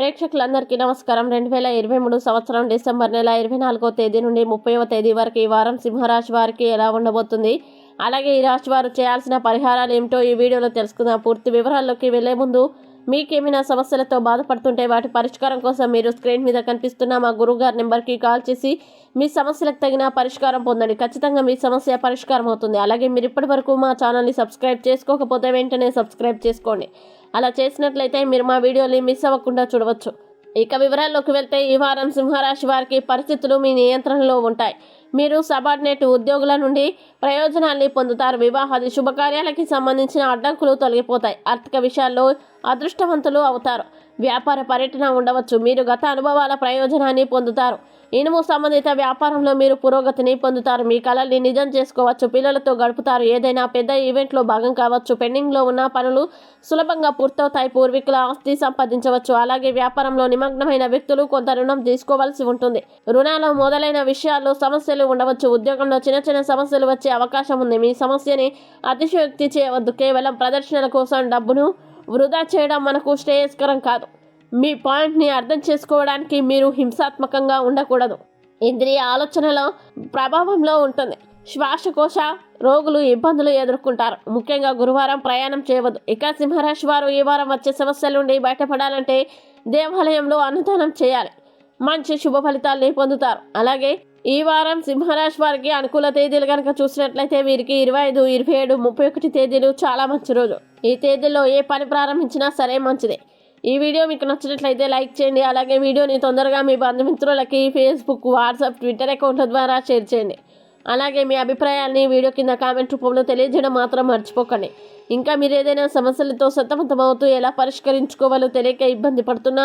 ప్రేక్షకులందరికీ నమస్కారం. రెండు వేల ఇరవై మూడు సంవత్సరం డిసెంబర్ నెల ఇరవై నాలుగో తేదీ నుండి ముప్పైవ తేదీ వరకు ఈ వారం సింహరాశి వారికి ఎలా ఉండబోతుంది? అలాగే ఈ రాశి వారు చేయాల్సిన పరిహారాలు ఏమిటో ఈ వీడియోలో తెలుసుకుందాం. పూర్తి వివరాల్లోకి వెళ్ళే ముందు మీకేమైనా సమస్యలతో బాధపడుతుంటే వాటి పరిష్కారం కోసం మీరు స్క్రీన్ మీద కనిపిస్తున్న మా గురువుగారి నెంబర్కి కాల్ చేసి మీ సమస్యలకు తగిన పరిష్కారం పొందండి. ఖచ్చితంగా మీ సమస్య పరిష్కారం అవుతుంది. అలాగే మీరు ఇప్పటి వరకు మా ఛానల్ని సబ్స్క్రైబ్ చేసుకోకపోతే వెంటనే సబ్స్క్రైబ్ చేసుకోండి. అలా చేసినట్లయితే మీరు మా వీడియోని మిస్ అవ్వకుండా చూడవచ్చు. ఇక వివరాల్లోకి వెళ్తే ఈ వారం సింహరాశి వారికి పరిస్థితులు మీ నియంత్రణలో ఉంటాయి. మీరు సబార్డినేట్ ఉద్యోగుల నుండి ప్రయోజనాల్ని పొందుతారు. వివాహాది శుభకార్యాలకి సంబంధించిన అడ్డంకులు తొలగిపోతాయి. ఆర్థిక విషయాల్లో అదృష్టవంతులు అవుతారు. వ్యాపార పర్యటన ఉండవచ్చు. మీరు గత అనుభవాల ప్రయోజనాన్ని పొందుతారు. ఇనుము సంబంధిత వ్యాపారంలో మీరు పురోగతిని పొందుతారు. మీ కళల్ని నిజం చేసుకోవచ్చు. పిల్లలతో గడుపుతారు. ఏదైనా పెద్ద ఈవెంట్లో భాగం కావచ్చు. పెండింగ్లో ఉన్న పనులు సులభంగా పూర్తవుతాయి. పూర్వీకుల ఆస్తి సంపాదించవచ్చు. అలాగే వ్యాపారంలో నిమగ్నమైన వ్యక్తులు కొంత రుణం తీసుకోవాల్సి ఉంటుంది. రుణాలు మొదలైన విషయాల్లో సమస్యలు ఉండవచ్చు. ఉద్యోగంలో చిన్న చిన్న సమస్యలు వచ్చే అవకాశం ఉంది. మీ సమస్యని అతిశయోక్తి చేయవద్దు. కేవలం ప్రదర్శనల కోసం డబ్బును వృధా చేయడం మనకు శ్రేయస్కరం కాదు. మీ పాయింట్ని అర్థం చేసుకోవడానికి మీరు హింసాత్మకంగా ఉండకూడదు. ఇంద్రియ ఆలోచనలో ప్రభావంలో ఉంటుంది. శ్వాసకోశ రోగులు ఇబ్బందులు ఎదుర్కొంటారు. ముఖ్యంగా గురువారం ప్రయాణం చేయవద్దు. ఇక సింహరాశి వారు ఈ వారం వచ్చే సమస్యల నుండి బయటపడాలంటే దేవాలయంలో అన్నదానం చేయాలి. మంచి శుభ ఫలితాల్ని పొందుతారు. అలాగే ఈ వారం సింహరాశి వారికి అనుకూల తేదీలు కనుక చూసినట్లయితే వీరికి ఇరవై ఐదు ఇరవై ఏడు ముప్పై ఒకటి తేదీలు చాలా మంచి రోజు. ఈ తేదీల్లో ఏ పని ప్రారంభించినా సరే మంచిదే. ఈ వీడియో మీకు నచ్చినట్లయితే లైక్ చేయండి. అలాగే వీడియోని తొందరగా మీ బంధుమిత్రులకి ఫేస్బుక్ వాట్సాప్ ట్విట్టర్ అకౌంట్ల ద్వారా షేర్ చేయండి. అలాగే మీ అభిప్రాయాన్ని వీడియో కింద కామెంట్ రూపంలో తెలియజేయడం మాత్రం మర్చిపోకండి. ఇంకా మీరు ఏదైనా సమస్యలతో సతమతమవుతూ ఎలా పరిష్కరించుకోవాలో తెలియక ఇబ్బంది పడుతున్నా